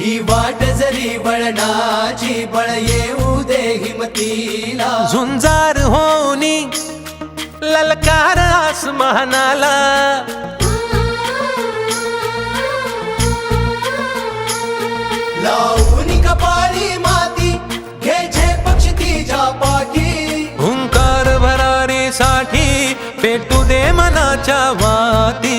ही वाट जरी वळणाची बळ येऊ दे हिमतीला. झुंजार होनी ललकार आसमानाला. लावून कपाळी माती घे पक्ष तिच्या पाठी. हुंकार भरारीसाठी पेटू दे मनाच्या वाती.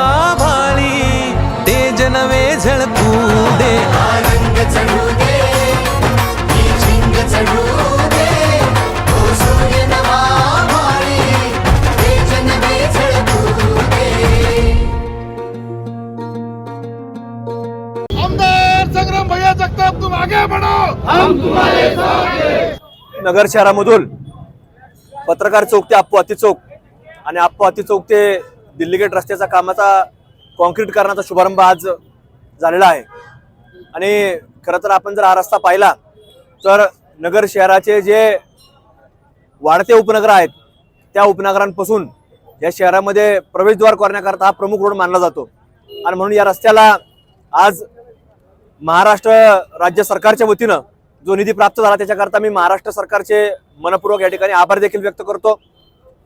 आगे बढ़ो। नगर शहरामधून पत्रकार चौक ते अप्पू अति चौक आणि अप्पू अति चौक ते दिल्ली गेट रस्त्याचा कामाचा कॉन्क्रीट करण्याचा शुभारंभ आज झालेला आहे. आणि खरं तर आपण जर हा रस्ता पाहिला तर नगर शहराचे जे वाढते उपनगर आहेत त्या उपनगरांपासून या शहरामध्ये प्रवेशद्वार करण्याकरता हा प्रमुख रोड मानला जातो. आणि म्हणून या रस्त्याला आज महाराष्ट्र राज्य सरकारच्या वतीनं जो निधी प्राप्त झाला त्याच्याकरता मी महाराष्ट्र सरकारचे मनपूर्वक या ठिकाणी आभार देखील व्यक्त करतो.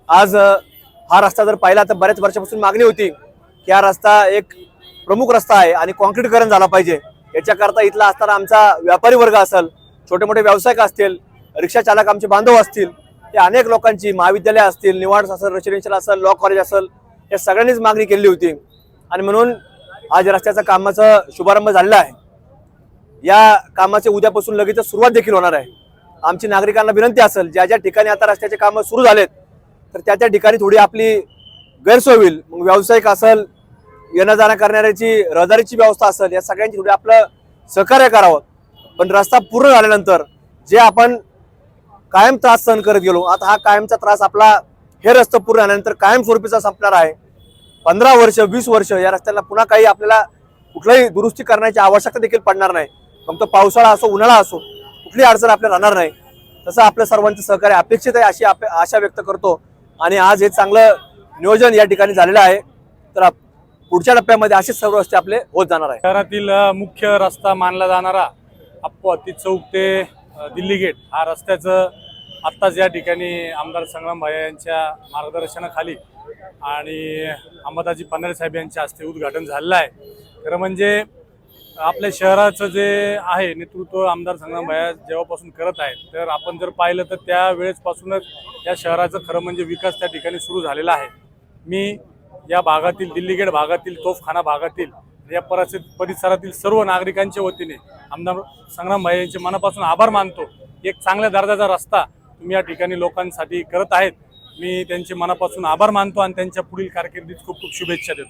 आज हा रस्ता जर पाहिला तर बऱ्याच वर्षापासून मागणी होती की हा रस्ता एक प्रमुख रस्ता आहे आणि काँक्रीटकरण झाला पाहिजे. याच्याकरता इथला असताना आमचा व्यापारी वर्ग असेल छोटे मोठे व्यावसायिक असतील रिक्षा चालक आमचे बांधव असतील या अनेक लोकांची महाविद्यालय असतील निवाड असेल रेसिडेन्शियल असेल लॉ कॉलेज असेल या सगळ्यांनीच मागणी केली होती. आणि म्हणून आज रस्त्याचा कामाचा शुभारंभ झालेला आहे. या कामाचे उद्यापासून लगेच सुरुवात देखील होणार आहे. आमची नागरिकांना विनंती असेल ज्या ज्या ठिकाणी आता रस्त्याचे कामं सुरू झालेत तर त्या त्या ठिकाणी थोडी आपली गैरसोय होईल. मग व्यावसायिक असेल येणं जाणं करणाऱ्याची रहदारीची व्यवस्था असेल या सगळ्यांची थोडी आपलं सहकार्य करावं. पण रस्ता पूर्ण झाल्यानंतर जे आपण कायम त्रास सहन करत गेलो आता हा कायमचा त्रास आपला हे रस्ता पूर्ण झाल्यानंतर कायमस्वरूपीचा संपणार आहे. पंधरा वर्ष वीस वर्ष या रस्त्याला पुन्हा काही आपल्याला कुठलाही दुरुस्ती करण्याची आवश्यकता देखील पडणार नाही. मग पावसाळा असो उन्हाळा असो कुठली अडचण आपल्या राहणार नाही. तसं आपल्या सर्वांचं सहकार्य अपेक्षित आहे अशी आप- आशा व्यक्त करतो. आणि आज हे चांगलं नियोजन या ठिकाणी झालेलं आहे. तर आप- पुढच्या टप्प्यामध्ये असेच सर्व रस्ते आपले होत जाणार आहे शहरातील मुख्य रस्ता मानला जाणारा अप्पती चौक ते दिल्ली गेट हा रस्त्याचं आत्ताच या ठिकाणी आमदार संग्राम भाई यांच्या मार्गदर्शनाखाली आणि अंबादाजी पन्नारे साहेब यांच्या हस्ते उद्घाटन झालेलं आहे. खरं म्हणजे आपल्या शहराचं जे आहे नेतृत्व आमदार संग्राम भैया जेव्हापासून करत आहेत तर आपण जर पाहिलं तर त्या वेळेसपासूनच या शहराचं खरं म्हणजे विकास त्या ठिकाणी सुरू झालेला आहे. मी या भागातील दिल्लीगेट भागातील तोफखाना भागातील या परिसर परिसरातील सर्व नागरिकांच्या वतीने आमदार संग्राम भाई यांचे मनापासून आभार मानतो. एक चांगल्या दर्जाचा रस्ता तुम्ही या ठिकाणी लोकांसाठी करत आहेत. मी त्यांचे मनापासून आभार मानतो आणि त्यांच्या पुढील कारकिर्दीत खूप खूप शुभेच्छा देतो.